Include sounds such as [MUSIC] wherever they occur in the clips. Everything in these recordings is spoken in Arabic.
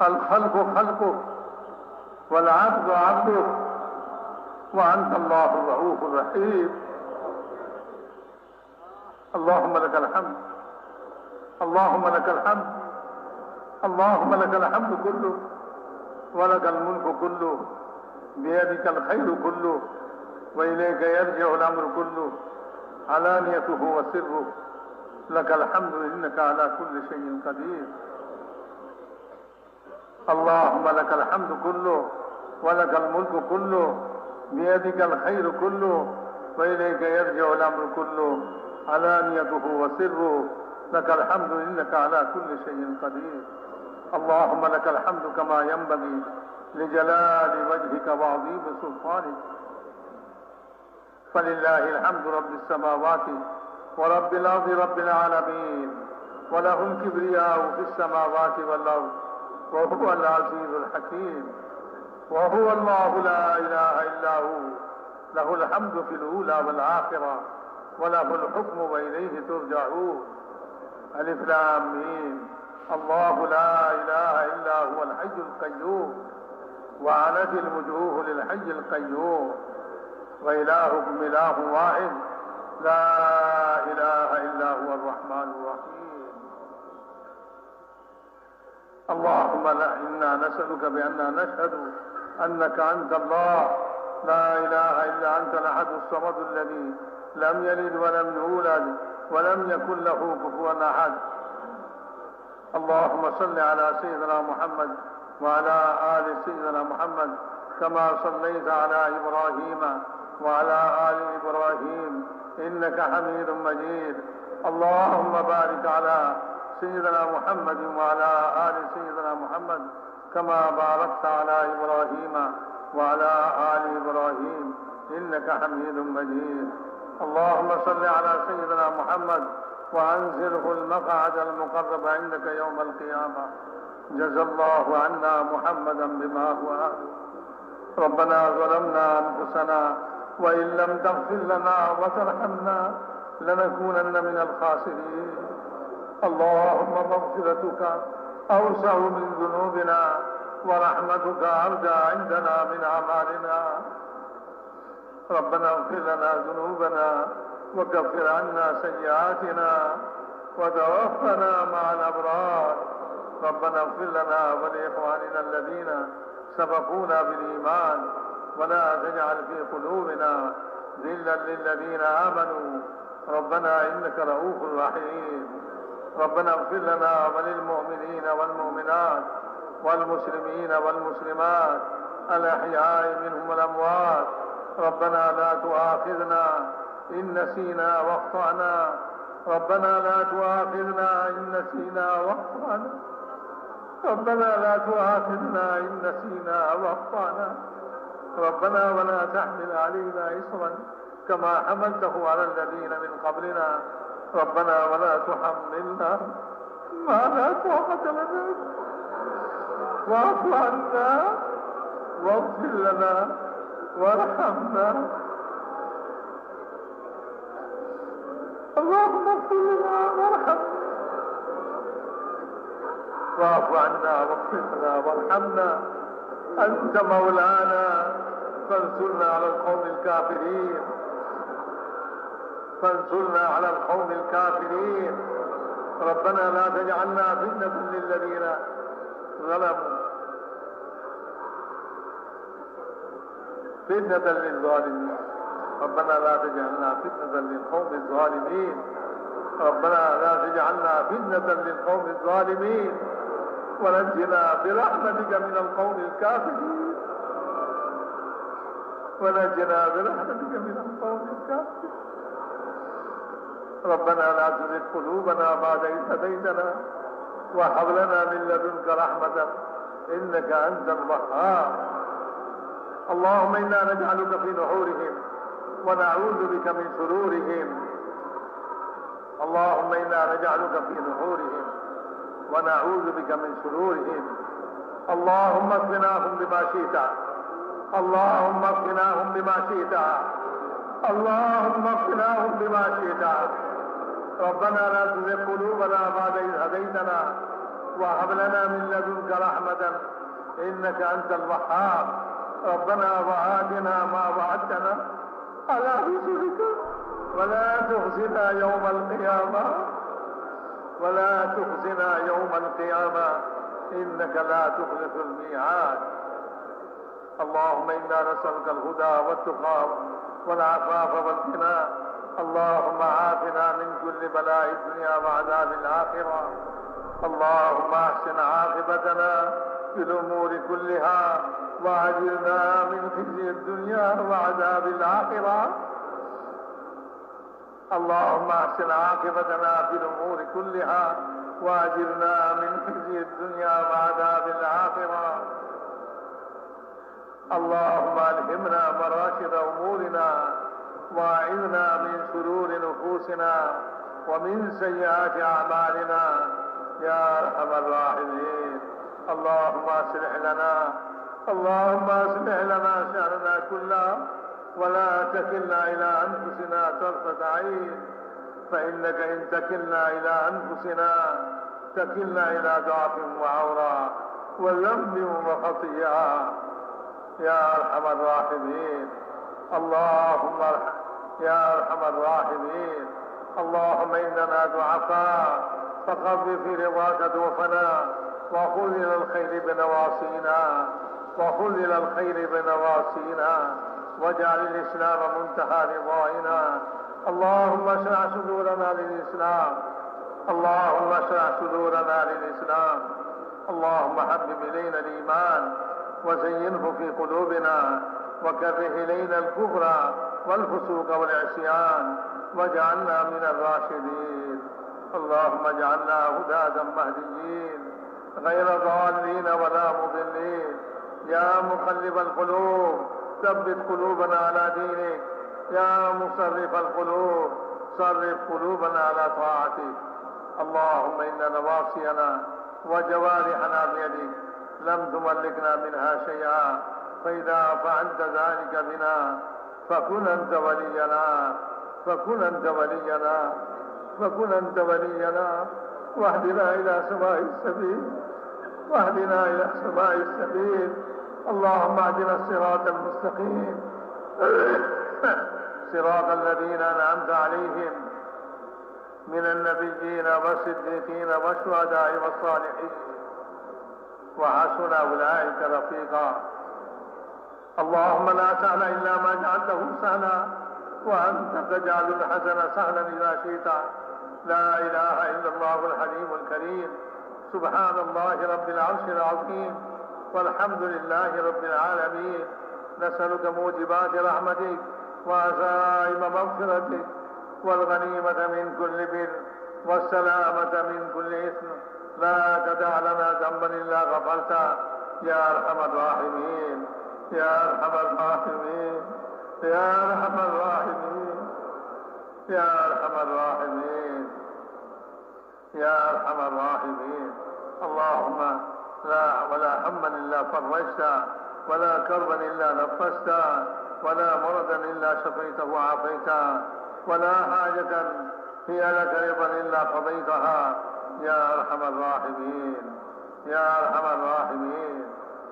الخلق خلقك والعبد عبدك وأنت الله الرؤوف الرحيم. اللهم لك الحمد. اللهم لك الحمد. اللهم لك الحمد كله. ولك الملك كله. بيدك الخير كله. وإليك يرجع الأمر كله. علانيته وسره. لك الحمد إنك على كل شيء قدير. اللهم لك الحمد كله ولك الملك كله بيدك الخير كله وإليك يرجع الأمر كله. علانيته وسره لك الحمد إنك على كل شيء قدير. اللهم لك الحمد كما ينبغي لجلال وجهك وعظيم سلطانك. فلله الحمد رب السماوات ورب الأرض رب العالمين وله الكبرياء في السماوات والأرض. وهو العزيز الحكيم. وهو الله لا إله إلا هو. له الحمد في الأولى والآخرة. وله الحكم وإليه ترجعون. ألف لام الله لا إله إلا هو الحي القيوم. وعنت الوجوه للحي القيوم. وإلهكم إله واحد. لا إله إلا هو الرحمن الرحيم. اللهم لا إنا نسألك بأننا نشهد أنك أنت الله. لا إله إلا أنت الأحد الصمد الذي لم يلد ولم يولد ولم يكن له كفوا أحد. اللهم صل على سيدنا محمد وعلى آل سيدنا محمد كما صليت على إبراهيم وعلى آل إبراهيم إنك حميد مجيد. اللهم بارك على سيدنا محمد وعلى آل سيدنا محمد كما باركت على إبراهيم وعلى آل إبراهيم إنك حميد مجيد. اللهم صل على سيدنا محمد وأنزله المقعد المقرب عندك يوم القيامة. جزى الله عنا محمدا بما هو. أهل ربنا ظلمنا أنفسنا وإن لم تغفر لنا وترحمنا لنكونن من الخاسرين. اللهم مغفرتك أوسع من ذنوبنا ورحمتك أرجى عندنا من أعمالنا. ربنا اغفر لنا ذنوبنا وكفر عنا سيئاتنا وتوفنا مع الأبرار. ربنا اغفر لنا ولإخواننا الذين سبقونا بالإيمان ولا تجعل في قلوبنا ذلا للذين آمنوا. ربنا إنك رؤوف رحيم. ربنا اغفر لنا وللمؤمنين والمؤمنات والمسلمين والمسلمات الأحياء منهم والأموات. ربنا لا تؤاخذنا إن نسينا واخطأنا. ربنا لا تؤاخذنا إن نسينا واخطأنا. ربنا لا تؤاخذنا إن نسينا واخطأنا. ربنا ولا تحمل علينا إصرا كما حملته على الذين من قبلنا. ربنا ولا تحملنا ما لا طاقة لنا. واعف عنا واغفر لنا وارحمنا. اللهم اغفر لنا وارحمنا. واعف عنا واغفر لنا وارحمنا. أنت مولانا فانصرنا على القوم الكافرين. فانصرنا على القوم الكافرين. ربنا لا تجعلنا فتنة للذين ظلموا. فتنة للظالمين. ربنا لا تجعلنا فتنة للقوم الظالمين. ربنا لا تجعلنا فتنة للقوم الظالمين. ونجنا برحمتك من القوم الكافرين. ونجنا برحمتك من القوم الكافرين. ربنا لا تزغ قلوبنا بعد إذ هديتنا وهب لنا من لدنك رحمة إنك أنت الوهاب. اللهم إنا نجعلك في نحورهم ونعوذ بك من شرورهم. اللهم إنا نجعلك في نحورهم ونعوذ بك من شرورهم. اللهم اكفناهم بما شئت. اللهم اكفناهم بما شئت. اللهم اكفناهم بما شئت. ربنا لا تزغ قلوبنا بعد إذ هديتنا وهب لنا من لدنك رحمة إنك أنت الوهاب. ربنا وآتنا ما وعدتنا على رسلك ولا تخزنا يوم القيامة ولا تخزنا يوم القيامة إنك لا تخلف الميعاد. اللهم إنا نسألك الهدى والتقى والعفاف والغنى اللهم عافنا من كل بلاء الدنيا وعذاب الآخرة. اللهم أحسن عاقبتنا في الأمور كلها وعجلنا من خزي الدنيا وعذاب الآخرة. اللهم أحسن عاقبتنا في الأمور كلها وأجرنا من خزي الدنيا وعذاب الآخرة. اللهم ألهمنا مراشد أمورنا واعذنا من شرور نفوسنا ومن سيئات أعمالنا. يا أرحم الراحمين. اللهم أصلح لنا اللهم أصلح لنا شأننا كله ولا تكلنا إلى أنفسنا طرفة عين. فإنك إن تكلنا إلى أنفسنا تكلنا إلى ضعف وعورة وذنب وخطيئة. يا أرحم الراحمين. اللهم ارحم يا أرحم الراحمين. اللهم إننا ضعفاء فقض في رضاك دوفنا وخذ إلى الخير بنواصينا وخذ إلى الخير بنواصينا واجعل الإسلام منتهى رضائنا. اللهم اشرح صدورنا للإسلام. اللهم اشرح صدورنا للإسلام. اللهم حبب إلينا الإيمان وزينه في قلوبنا وكره إلينا الكفر والفسوق والعصيان واجعلنا من الراشدين. اللهم اجعلنا هداة مهديين غير ضالين ولا مضلين. يا مقلب القلوب ثبت قلوبنا على دينك. يا مصرف القلوب صرف قلوبنا على طاعتك. اللهم إن نواصينا وجوارحنا بيدك لم تملكنا منها شيئا فإذا فعلت ذلك بنا فكن أنت ولينا فكن أنت ولينا فكن أنت ولينا وأهدنا إلى سواء السبيل وأهدنا إلى سواء السبيل. اللهم اهدنا الصراط المستقيم. [COUGHS] صراط الذين أنعمت عليهم. من النبيين والصديقين والشهداء والصالحين. وحسن أولئك رفيقا. اللهم لا سهل إلا ما جعلته سهلا وأنت تجعل الحسن سهلا إذا شئت. لا إله إلا الله الحليم الكريم. سبحان الله رب العرش العظيم. والحمد لله رب العالمين. نسألك موجبات رحمتك وعزائم مغفرتك. والغنيمة من كل بر والسلامة من كل إثم. لا تدع لنا ذنبا إلا غفرته يا أرحم الراحمين. يا أرحم الراحمين يا أرحم الراحمين يا أرحم الراحمين يا أرحم الراحمين. اللهم لا ولا هما إلا فرجت ولا كربا إلا نفست ولا مرضا إلا شفيته وعافيته ولا حاجة هي لك رضا إلا قضيتها. يا أرحم الراحمين يا أرحم الراحمين.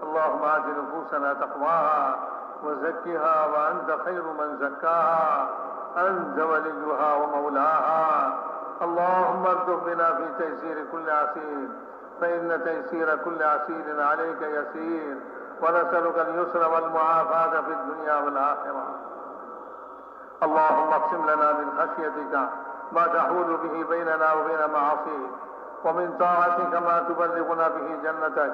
اللهم آت نفوسنا تقواها وزكها وأنت خير من زكاها. أنت وليها ومولاها. اللهم ارزق بنا في تيسير كل عسير. فإن تيسير كل عسير عليك يسير. ونسألك اليسر والمعافاة في الدنيا والآخرة. اللهم اقسم لنا من خشيتك ما تحول به بيننا وبين معاصيك. ومن طاعتك ما تبلغنا به جنتك.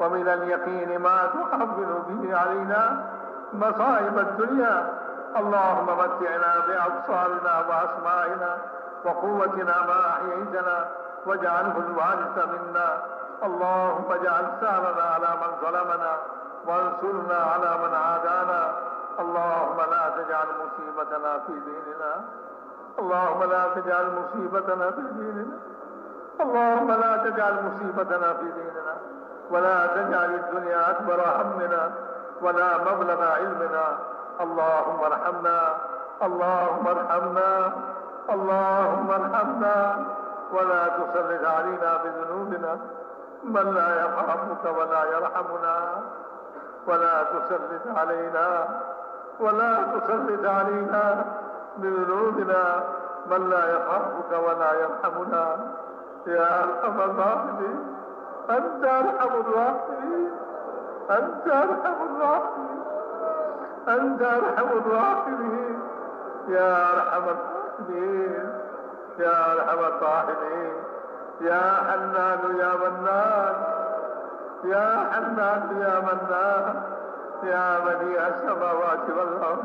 ومن اليقين ما تحمل به علينا مصائب الدنيا. اللهم متعنا بأبصارنا وأسمائنا وقوتنا ما أحييتنا واجعله الوارث منا. اللهم اجعل ثارنا على من ظلمنا وانصرنا على من عادانا. اللهم لا تجعل مصيبتنا في ديننا. اللهم لا تجعل مصيبتنا في ديننا. اللهم لا تجعل مصيبتنا في ديننا. ولا تجعل الدنيا أكبر همنا ولا مبلغ علمنا. اللهم ارحمنا. اللهم ارحمنا. اللهم ارحمنا. ولا تسلط علينا بذنوبنا من لا يرحمك ولا يرحمنا. ولا تسلط علينا. ولا تسلط علينا بذنوبنا من لا يخافك ولا يرحمنا. يا أرحم الراحمين. أنت أرحم الراحمين. أنت أرحم الراحمين. أنت أرحم الراحمين. يا أرحم الراحمين. يا أرحم الراحمين. يا حنان يا منان. يا حنان يا منان. يا بديع السماوات والأرض.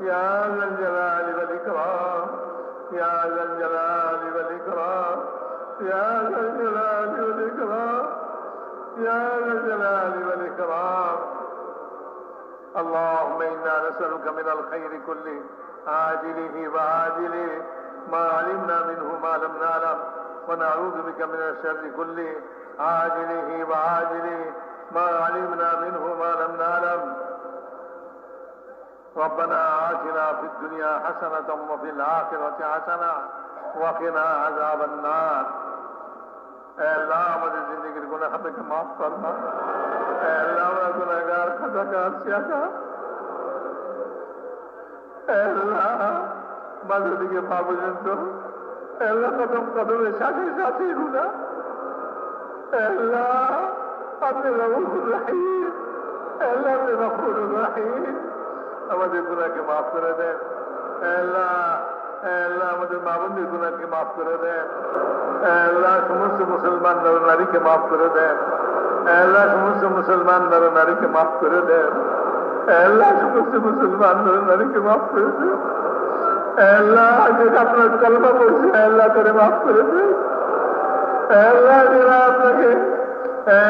يا ذا الجلال والإكرام. يا ذا الجلال والإكرام. يا ذا الجلال والإكرام. يا ذا الجلال والإكرام. اللهم إنا نسألك من الخير كله عاجله وعاجله ما علمنا منه ما لم نعلم. ونعوذ بك من الشر كله عاجله وعاجله ما علمنا منه ما لم نعلم. ربنا آتنا في الدنيا حسنة وفي الآخرة حسنة وقنا عذاب النار. আল্লাহ আমাদের জিন্দগির গোনা খাতাকে মাফ করবা আল্লাহ আমরা গুণাগার খাতাকে আসছি আকা মাঝের দিকে পা পর্যন্ত। কদম কদমের সাথে সাথে গুণা আপনি রহুল রাহিম। আল্লাহ আপনি রহুল রাহিম। আমাদের গুণাকে মাফ করে দেন। আল্লাহ আল্লাহ আমাদের মা বন্ধুর গুণাকে মাফ করে দেন। আল্লাহ সমস্ত মুসলমান নর নারীকে মাফ করে দেন। আল্লাহ সমস্ত মুসলমান নর নারীকে মাফ করে দেন। আল্লাহ সমস্ত মুসলমান নর নারীকে মাফ করে দেন। আল্লাহ আপনার কলমা এ আল্লাহ করে মাফ করে দেন। আল্লাহ যারা আপনাকে,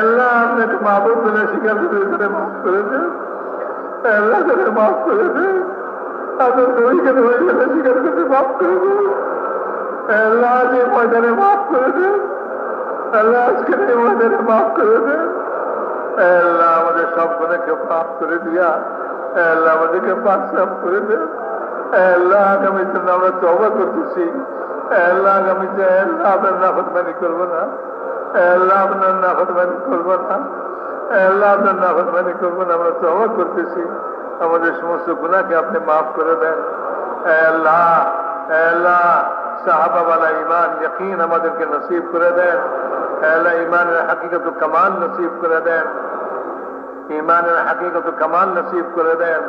আল্লাহ আপনাকে মাহবুব বলে স্বীকার করে করে মাফ করে দেন। আল্লাহ করে মাফ করে দেন। আপনার নবীকে নবী বলে স্বীকার করতে মাফ করে দেন। আল্লাহ যে ময়দানে মাফ করে দেন। আল্লাহ আজকে এই ময়দানে মাফ করে দেন। আল্লাহ আমাদের সব গুণাকে মাফ করে দিয়া, আল্লাহ আমাদেরকে পাক সাফ করে দেন। আল্লাহ আগামীতে আমরা তবা করতেছি। আল্লাহ আগামীতে আল্লাহ আপনার নাফরমানি করব না। আল্লাহ আপনার নাফরমানি করব না। আল্লাহ আপনার নাফরমানি করব না, আমরা তবা করতেছি। আমাদের সমস্ত গুণাকে আপনি মাফ করে দেন। আল্লাহ আল্লাহ। সাহাবাওয়ালা ইমান যকিন আমাদেরকে নসিব করে দেন। আল্লাহ ইমানের হাকিকত কামাল নসিব করে দেন। ইমানের হাকিকত কামাল নসিব করে দেন।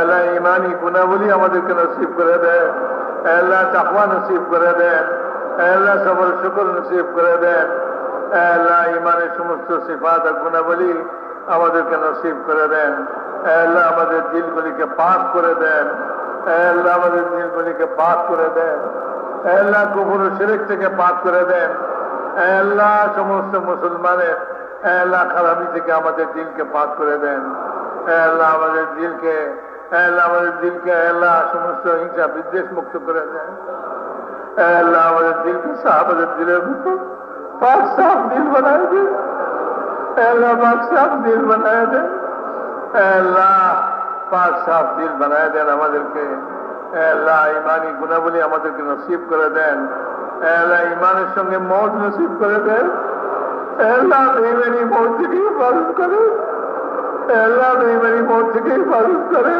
আল্লাহ ইমানি গুণাবলী আমাদেরকে নসিব করে দেন। আল্লাহ তাকওয়া নসিব করে দেন। আল্লাহ সবর শুকর নসিব করে দেন। আল্লাহ ইমানের সমস্ত সিফাত আর গুণাবলী আমাদেরকে নসিব করে দেন। আল্লাহ আমাদের দিলগুলিকে পাক করে দেন। আল্লাহ আমাদের দিলগুলিকে পাক করে দেন। আল্লাহ কুকুর শিরিক থেকে পাক করে দেন। আল্লাহ সমস্ত মুসলমানের আল্লাহ খারাপি থেকে আমাদের দিলকে পাক করে দেন। আল্লাহ আমাদের দিলকে, আল্লাহ আমাদের দিলকে আল্লাহ সমস্ত হিংসা বিদ্বেষ মুক্ত করে দেন। আল্লাহ আমাদের দিলকে আমাদের দিলের মতো পাক সাফ দিল বানায় দেন। আল্লাহ পাক সাফ দিল বানায় দেন। আল্লাহ পাক সাফ দিল বানায় দেন আমাদেরকে। আল্লাহ ইমানি গুণাবলী আমাদেরকে নসিব করে দেন। আল্লাহ ইমানের সঙ্গে মত নসিব করে দেন। আল্লাহ বেইমানি মত থেকে হেফাজত করে। আল্লাহ বেইমানি মত থেকে হেফাজত করে।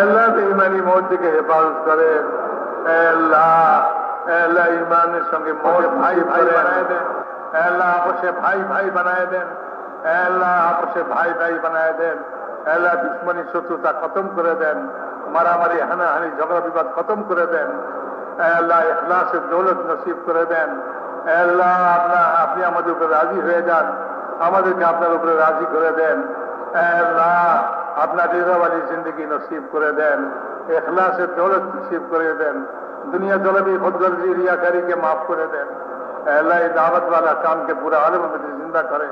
আল্লাহ বেইমানি মত থেকে হেফাজত করে। আল্লাহ আল্লাহ ইমানের সঙ্গে মত ভাই ভাই বানায় দেন। আল্লাহ আপসে ভাই ভাই বানায় দেন। আল্লাহ আপসে ভাই ভাই বানায় দেন। আল্লাহ দুশ্মনী শত্রুতা খতম করে দেন। মারামারি, হানাহানি, ঝগড়া, বিবাদ খতম করে দেন। আল্লাহ এখলাসের দৌলত নসিব করে দেন। আল্লাহ আপনার আপনি আমাদের উপরে রাজি হয়ে যান। আমাদেরকে আপনার উপরে রাজি করে দেন। আল্লাহ, আপনার রেজাবালি জিন্দগি নসিব করে দেন। এখলাসের দৌলত নসিব করে দেন। দুনিয়া জলবি খোদগর্জি রিয়াকারীকে মাফ করে দেন। আল্লাহ, এই দাওয়াতওয়ালা কামকে পুরা আলম মধ্যে জিন্দা করে।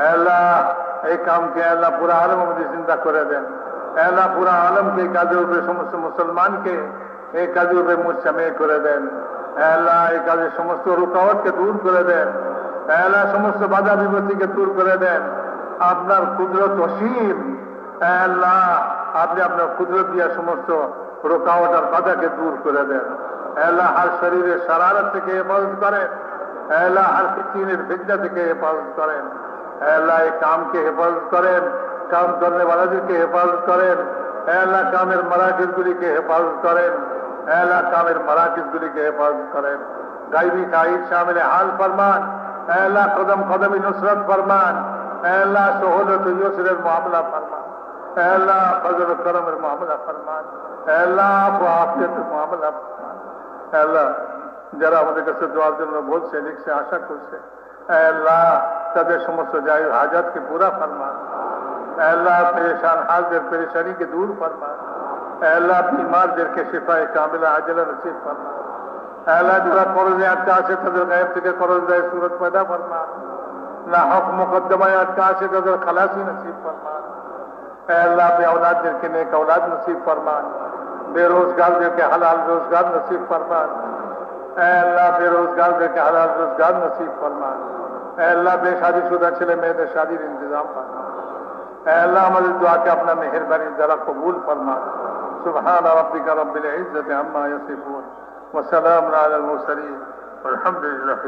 আল্লাহ, এই কামকে আল্লাহ পুরা আলম মধ্যে জিন্দা করে দেন। আল্লাহ পুরা আলমকে কাজের উপরে সমস্ত মুসলমানকে এই কাজের উপরে মুসামে করে দেন। এলা এই কাজের সমস্ত রুকাওয়াতকে দূর করে দেন। এলা সমস্ত বাধা বিপত্তিকে দূর করে দেন। আপনার কুদরত অসীম। আল্লাহ আপনি আপনার কুদরত দিয়া সমস্ত রোকাওয়াট আর বাধাকে দূর করে দেন। আল্লাহ আর শরীরের সারারত থেকে হেফাজত করেন। আল্লাহ হর ফিতিনের ফিতনা থেকে হেফাজত করেন। আল্লাহ এই কামকে হেফাজত করেন। কাম করনে ওয়ালাদেরকে হেফাজত করেন। আল্লাহ কামের মারাকিজগুলিকে হেফাজত করেন। আল্লাহ কামের মারাকিজগুলিকে হেফাজত করেন। গাইবি কাইদ শামিল হাল ফরমান আল্লাহ কদম কদমি নুসরত ফরমান আল্লাহ সহলত ইউসরের মামলা ফরমান আল্লাহ ফজল করমের মামলা ফরমান আল্লাহ আফিয়তের মামলা ফরমান আল্লাহ যারা আমাদের কাছে দোয়ার জন্য বলছে, লিখছে, আশা করছে আল্লাহ তাদের সমস্ত যাই হাজাতকে পুরা ফরমান। اے اللہ پریشان حال دل پریشانی کے دور فرما۔ اے اللہ بیمار دیر کے شفا کامل عاجلہ نصیب فرما۔ اے اللہ جڑا قرض اٹکا سے قدر غیب کے قرض دے صورت پیدا فرما۔ نہ حق مقدمہ اٹکا سے قدر خلاصی نصیب فرما۔ اے اللہ بے اولاد دیر کے نیک اولاد نصیب فرما۔ بے روزگار دیر کے حلال روزگار نصیب فرما۔ اے اللہ بے روزگار دیر کے حلال روزگار نصیب فرما۔ اے اللہ بے شادی شدہ چلے میں شادی انتظام فرما۔ আল্লাহ আমাদের দোয়াকে আপনার মেহরবানির দ্বারা কবুল ফরমান سبحان ربك رب العزة عما يصفون وسلام على المرسلين والحمد لله